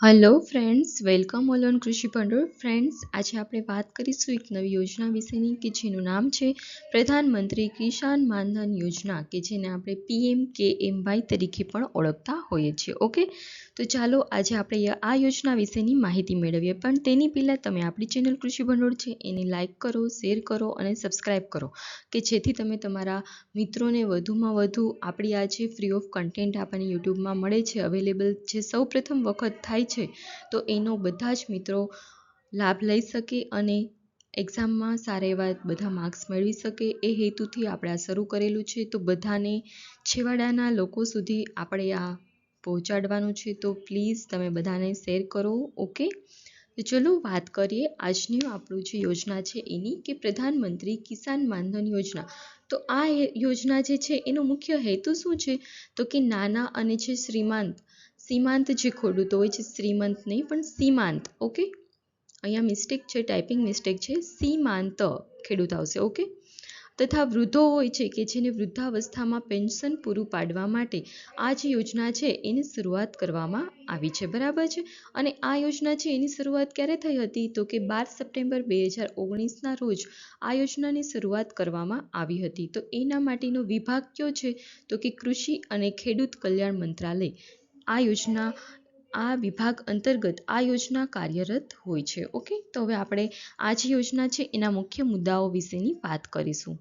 Hello friends welcome all on કૃષિ ભંડોળ friends આજે આપણે વાત કરીશું એક નવી યોજના વિશેની કે જેનું નામ છે પ્રધાનમંત્રી કિસાન માનધન યોજના, કે જેને આપણે પીએમ કે એમ વાય તરીકે પણ ઓળખતા હોઈએ છીએ. ઓકે તો ચાલો આજે આપણે આ યોજના વિશેની માહિતી મેળવીએ. પણ તેની પહેલાં તમે આપણી ચેનલ કૃષિ ભંડોળ છે, એને લાઇક કરો, શેર કરો અને સબસ્ક્રાઈબ કરો. કે જેથી તમે તમારા મિત્રોને વધુમાં વધુ આપણી આ જે ફ્રી ઓફ કન્ટેન્ટ આપણને યુટ્યુબમાં મળે છે, અવેલેબલ જે સૌ વખત થાય છે, તો એનો બધા જ મિત્રો લાભ લઈ શકે અને એક્ઝામમાં સારા એવા બધા માર્ક્સ મેળવી શકે. એ હેતુથી આપણે આ શરૂ કરેલું છે. તો બધાને છેવાડાના લોકો સુધી આપણે આ પહોંચાડવાનું છે, તો પ્લીઝ તમે બધાને શેર કરો ઓકે તો ચલો વાત કરીએ આજની આપણું જે યોજના છે એની કે પ્રધાનમંત્રી કિસાન માનધન યોજના. તો આ યોજના જે છે એનો મુખ્ય હેતુ શું છે? તો કે નાના અને જે શ્રીમંત, સીમાંત જે ખેડૂતો હોય છે, શ્રીમંત નહીં, પણ સીમાંત ઓકે અહીંયા મિસ્ટેક છે ટાઈપિંગ મિસ્ટેક છે, સીમાંત ખેડૂત આવશે ઓકે તથા વૃદ્ધો હોય છે કે જેને વૃદ્ધાવસ્થામાં પેન્શન પૂરું પાડવા માટે આ જે યોજના છે એની શરૂઆત કરવામાં આવી છે. બરાબર છે? અને આ યોજના છે એની શરૂઆત ક્યારે થઈ હતી? તો કે બાર સપ્ટેમ્બર બે હજાર ઓગણીસના રોજ આ યોજનાની શરૂઆત કરવામાં આવી હતી. તો એના માટેનો વિભાગ કયો છે? તો કે કૃષિ અને ખેડૂત કલ્યાણ મંત્રાલય. આ યોજના આ વિભાગ અંતર્ગત આ યોજના કાર્યરત હોય છે. ઓકે? તો હવે આપણે આ જે યોજના છે, એના મુખ્ય મુદ્દાઓ વિશેની વાત કરીશું.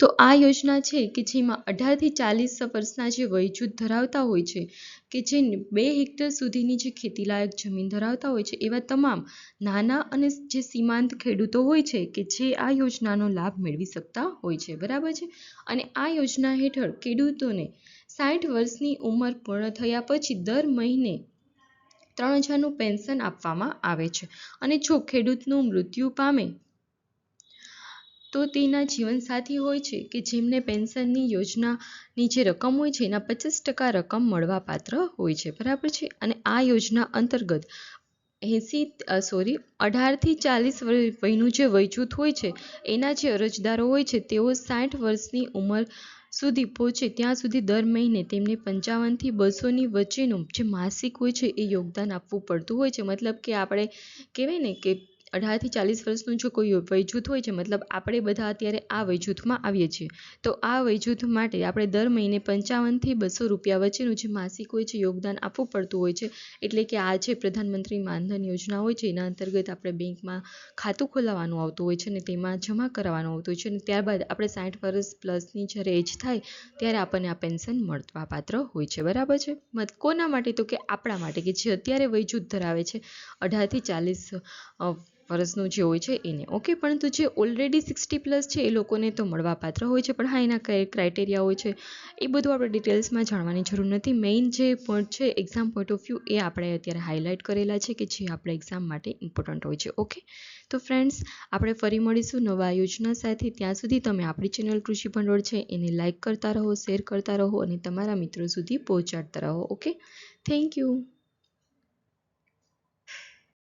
તો આ યોજના છે કે જેમાં અઢારથી ચાલીસ વર્ષના જે વયજૂથ ધરાવતા હોય છે કે જે બે હેક્ટર સુધીની જે ખેતીલાયક જમીન ધરાવતા હોય છે, એવા તમામ નાના અને જે સીમાંત ખેડૂતો હોય છે કે જે આ યોજનાનો લાભ મેળવી શકતા હોય છે. બરાબર છે? અને આ યોજના હેઠળ ખેડૂતોને સાઠ વર્ષની ઉંમર પૂર્ણ થયા પછી દર મહિને ત્રણ હજારનું પેન્શન આપવામાં આવે છે. અને જો ખેડૂતનું મૃત્યુ પામે તો તેના જીવનસાથી હોય છે કે જેમને પેન્શનની યોજનાની જે રકમ હોય છે, એના પચાસ ટકા રકમ મળવાપાત્ર હોય છે. બરાબર છે? અને આ યોજના અંતર્ગત એંસી સોરી અઢારથી ચાલીસ વયનું જે વયજૂથ હોય છે, એના જે અરજદારો હોય છે, તેઓ સાઠ વર્ષની ઉંમર સુધી પહોંચે. ત્યાં સુધી દર મહિને તેમને પંચાવનથી બસોની વચ્ચેનું જે માસિક હોય છે, એ યોગદાન આપવું પડતું હોય છે. મતલબ કે આપણે કહેવાય ને કે અઢારથી ચાલીસ વર્ષનું જો કોઈ વયજૂથ હોય છે, મતલબ આપણે બધા અત્યારે આ વયજૂથમાં આવીએ છીએ, તો આ વયજૂથ માટે આપણે દર મહિને પંચાવનથી બસો રૂપિયા વચ્ચેનું જે માસિક હોય છે, યોગદાન આપવું પડતું હોય છે, એટલે કે આ જે પ્રધાનમંત્રી માનધન યોજના હોય છે, એના અંતર્ગત આપણે બેંકમાં ખાતું ખોલાવવાનું આવતું હોય છે અને તેમાં જમા કરાવવાનું આવતું હોય છે અને ત્યારબાદ આપણે સાઠ વર્ષ પ્લસની જ્યારે એજ થાય, ત્યારે આપણને આ પેન્શન મળવા પાત્ર હોય છે, બરાબર છે? મત કોના માટે? તો કે આપણા માટે, કે જે અત્યારે વયજૂથ ધરાવે છે અઢારથી ચાલીસ વર્ષનું જે હોય છે એને. ઓકે પરંતુ જે ઓલરેડી સિક્સટી પ્લસ છે, એ લોકોને તો મળવાપાત્ર હોય છે, પણ હા, એના ક્રાઇટેરિયા હોય છે. એ બધું આપણે ડિટેલ્સમાં જાણવાની જરૂર નથી. મેઇન જે પોઈન્ટ છે એક્ઝામ પોઈન્ટ ઓફ વ્યૂ એ આપણે અત્યારે હાઇલાઇટ કરેલા છે કે જે આપણે એક્ઝામ માટે ઇમ્પોર્ટન્ટ હોય છે. ઓકે તો ફ્રેન્ડ્સ આપણે ફરી મળીશું નવા યોજના સાથે. ત્યાં સુધી તમે આપણી ચેનલ કૃષિ ભંડોળ છે, એને લાઇક કરતા રહો શેર કરતા રહો અને તમારા મિત્રો સુધી પહોંચાડતા રહો. Okay thank you